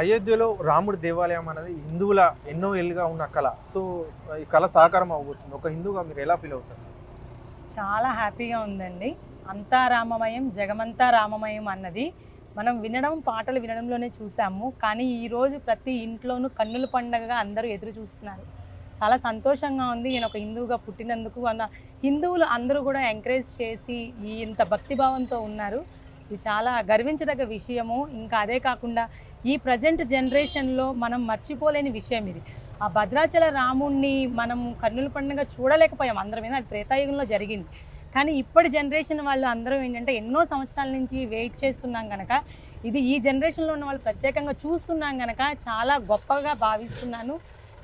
అయోధ్యలో రాముడి దేవాలయం అనేది హిందువుల ఎన్నో ఏళ్ళుగా ఉన్న కళ. సో ఈ కళ సాకారం అవబోతుంది ఒక హిందువుగా మీరు ఎలా ఫీల్ అవుతారు? చాలా హ్యాపీగా ఉందండి. అంతా రామమయం జగమంతా రామమయం అన్నది మనం వినడం పాటలు వినడంలోనే చూసాము. కానీ ఈరోజు ప్రతి ఇంట్లోనూ కన్నుల పండగగా అందరూ ఎదురు చూస్తున్నారు. చాలా సంతోషంగా ఉంది. నేను ఒక హిందువుగా పుట్టినందుకు అన్న హిందువులు అందరూ కూడా ఎంకరేజ్ చేసి ఈ ఇంత భక్తిభావంతో ఉన్నారు. ఇది చాలా గర్వించదగ్గ విషయము. ఇంకా అదే కాకుండా ఈ ప్రజెంట్ జనరేషన్లో మనం మర్చిపోలేని విషయం ఇది. ఆ భద్రాచల రాముణ్ణి మనం కన్నుల పండుగ చూడలేకపోయాం. అందరం మీద త్రేతాయుగంలో జరిగింది. కానీ ఇప్పటి జనరేషన్ వాళ్ళు అందరం ఏంటంటే ఎన్నో సంవత్సరాల నుంచి వెయిట్ చేస్తున్నాం కనుక ఇది ఈ జనరేషన్లో ఉన్న వాళ్ళు ప్రత్యేకంగా చూస్తున్నాం కనుక చాలా గొప్పగా భావిస్తున్నాను.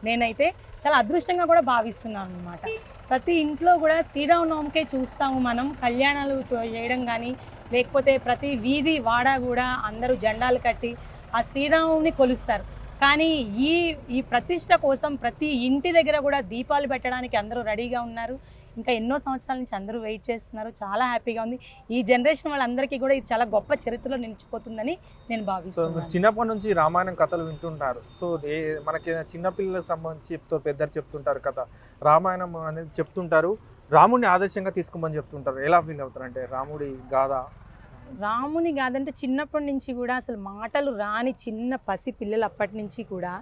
నేనైతే చాలా అదృష్టంగా కూడా భావిస్తున్నాను అనమాట ప్రతి ఇంట్లో కూడా శ్రీరామనవమికే చూస్తాము మనం. కళ్యాణాలు చేయడం కానీ లేకపోతే ప్రతి వీధి వాడ కూడా అందరూ జెండాలు కట్టి ఆ శ్రీరాముని కొలుస్తారు. కానీ ఈ ఈ ప్రతిష్ట కోసం ప్రతి ఇంటి దగ్గర కూడా దీపాలు పెట్టడానికి అందరూ రెడీగా ఉన్నారు. ఇంకా ఎన్నో సంవత్సరాల నుంచి అందరూ వెయిట్ చేస్తున్నారు. చాలా హ్యాపీగా ఉంది. ఈ జనరేషన్ వాళ్ళందరికీ కూడా ఇది చాలా గొప్ప చరిత్రలో నిలిచిపోతుందని నేను సో భావిస్తున్నాను. చిన్నప్పటి నుంచి రామాయణం కథలు వింటుంటారు. సో మనకి చిన్నపిల్లలకు సంబంధించి చెప్తూ పెద్దలు చెప్తుంటారు కథ. రామాయణం అనేది చెప్తుంటారు. రాముడిని ఆదర్శంగా తీసుకోమని చెప్తుంటారు. ఎలా ఫీల్ అవుతారు? అంటే రాముడి గాథ రాముని కాదంటే చిన్నప్పటి నుంచి కూడా అసలు మాటలు రాని చిన్న పసి పిల్లలు అప్పటి నుంచి కూడా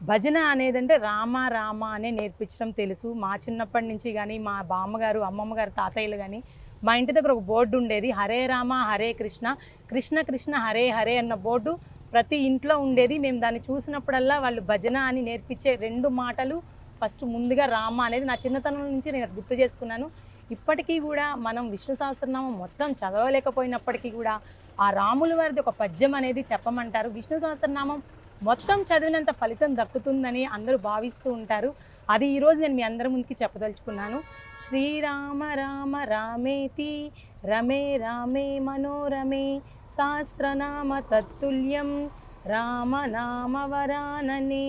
భజన అనేదంటే రామ రామ అనే నేర్పించడం తెలుసు. మా చిన్నప్పటి నుంచి కానీ మా బామ్మగారు అమ్మమ్మ గారు తాతయ్యలు కానీ మా ఇంటి దగ్గర ఒక బోర్డు ఉండేది. హరే రామ హరే కృష్ణ కృష్ణ కృష్ణ హరే హరే అన్న బోర్డు ప్రతి ఇంట్లో ఉండేది. మేము దాన్ని చూసినప్పుడల్లా వాళ్ళు భజన అని నేర్పించే రెండు మాటలు ఫస్ట్ ముందుగా రామ అనేది నా చిన్నతనం నుంచి నేను గుర్తు చేసుకున్నాను. ఇప్పటికీ కూడా మనం విష్ణు సహస్రనామం మొత్తం చదవలేకపోయినప్పటికీ కూడా ఆ రాముల వారిది ఒక పద్యం అనేది చెప్పమంటారు. విష్ణు సహస్రనామం మొత్తం చదివినంత ఫలితం దక్కుతుందని అందరూ భావిస్తూ ఉంటారు. అది ఈరోజు నేను మీ అందరి ముందుకి చెప్పదలుచుకున్నాను. శ్రీరామ రామ రామేతి రమే రామే మనోరమే సహస్రనామ తత్తుల్యం రామ వరాననే.